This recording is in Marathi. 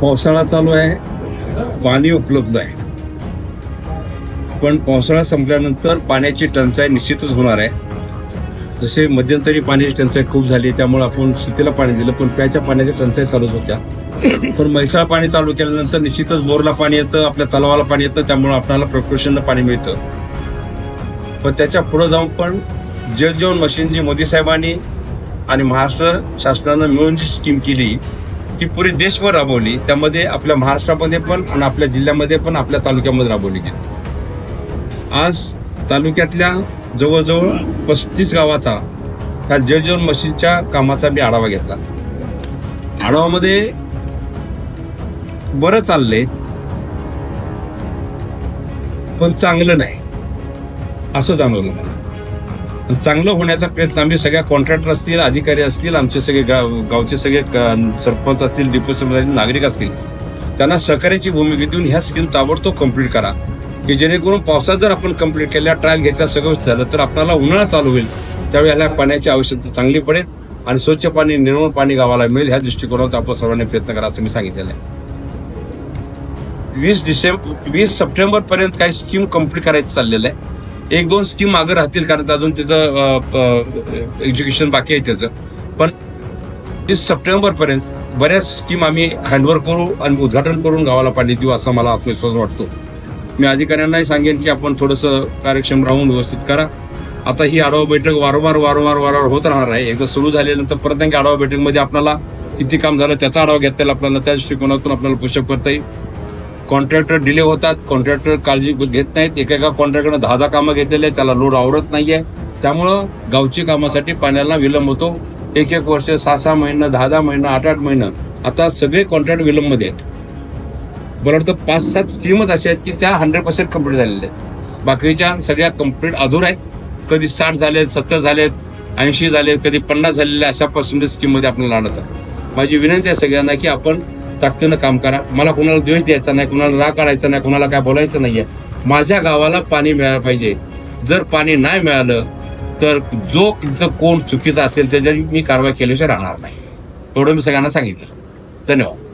पावसाळा चालू आहे पाणी उपलब्ध आहे. पण पावसाळा संपल्यानंतर पाण्याची टंचाई निश्चितच होणार आहे. जसे मध्यंतरी पाण्याची टंचाई खूप झाली त्यामुळे आपण शेतीला पाणी दिलं पण प्याच्या पाण्याची टंचाई चालूच होत्या. पण म्हैसाळ पाणी चालू केल्यानंतर निश्चितच बोरला पाणी येतं आपल्या तलावाला पाणी येतं त्यामुळे आपल्याला प्रकृषणला पाणी मिळतं. पण त्याच्या पुढे जाऊन पण जल जीवन मशीन जी मोदी साहेबांनी आणि महाराष्ट्र शासनानं मिळून जी स्कीम केली ती पुरी देशभर राबवली. त्यामध्ये आपल्या महाराष्ट्रामध्ये पण आणि आपल्या जिल्ह्यामध्ये पण आपल्या तालुक्यामध्ये राबवली गेली. आज तालुक्यातल्या जवळजवळ पस्तीस गावाचा ह्या जलजीवन मशीनच्या कामाचा मी आढावा घेतला. आढावामध्ये बरं चाललंय. पण चांगलं नाही. असं जाणवलं मला. चांगलं होण्याचा प्रयत्न. आम्ही सगळ्या कॉन्ट्रॅक्टर असतील अधिकारी असतील आमचे सगळे गाव गावचे सगळे क- सरपंच असतील डिपो असतील नागरिक असतील त्यांना सहकार्याची भूमिका देऊन ह्या स्कीम ताबडतोब कंप्लीट करा. की जेणेकरून पावसात जर आपण कंप्लीट केल्या ट्रायल घेतल्या सगळं झालं तर आपल्याला उन्हाळा चालू होईल. त्यावेळी ह्याला पाण्याची आवश्यकता चांगली पडेल आणि स्वच्छ पाणी निर्मळ पाणी गावाला मिळेल. ह्या दृष्टिकोनात आपण सर्वांनी प्रयत्न करा असं मी सांगितलेलं आहे. वीस डिसेंबर वीस सप्टेंबरपर्यंत काही स्कीम कंप्लीट करायचं चाललेलं आहे. एक दोन स्कीम मागे राहतील कारण अजून त्याचं एज्युकेशन बाकी आहे त्याचं. पण सप्टेंबर पर्यंत बऱ्याच स्कीम आम्ही हँडवर्क करू आणि उद्घाटन करून गावाला पाणी देऊ असा मला आत्मविश्वास वाटतो. मी अधिकाऱ्यांनाही सांगेन की आपण थोडंसं कार्यक्षम राहून व्यवस्थित करा. आता ही आढावा बैठक वारंवार वारंवार वारंवार होत राहणार आहे. एकदा सुरू झाल्यानंतर परत आणखी आढावा बैठकमध्ये आपल्याला किती काम झालं त्याचा आढावा घेता येईल आपल्याला. त्या दृष्टिकोनातून आपल्याला पुषप करता येईल. कॉन्ट्रॅक्टर डिले होतात कॉन्ट्रॅक्टर काळजी घेत नाहीत एका कॉन्ट्रॅक्टरनं दहा दहा कामं घेतलेले आहेत त्याला लोड आवडत नाही आहे त्यामुळं गावची कामासाठी पाण्याला विलंब होतो. एक एक वर्ष सहा सहा महिनं दहा दहा महिनं आठ आठ महिनं आता सगळे कॉन्ट्रॅक्ट विलंबमध्ये आहेत. बरं वाटतं पाच सात स्कीमच अशा आहेत की त्या हंड्रेड पर्सेंट कंप्लीट झालेल्या आहेत. बाकीच्या सगळ्या कंप्लीट अधूर आहेत. कधी साठ झालेत सत्तर झालेत ऐंशी झालेत कधी पन्नास झालेल्या अशा पर्सेंटेज स्कीममध्ये आपल्याला आणत माझी विनंती आहे सगळ्यांना की आपण ताकदीनं काम करा. मला कोणाला द्वेष द्यायचा नाही कोणाला राग काढायचा नाही कोणाला काय बोलायचं नाहीये. माझ्या गावाला पाणी मिळायला पाहिजे. जर पाणी नाही मिळालं तर जो कोण चुकीचा असेल त्याच्या मी कारवाई केल्याशिवाय राहणार नाही. एवढं मी सगळ्यांना सांगितलं. धन्यवाद.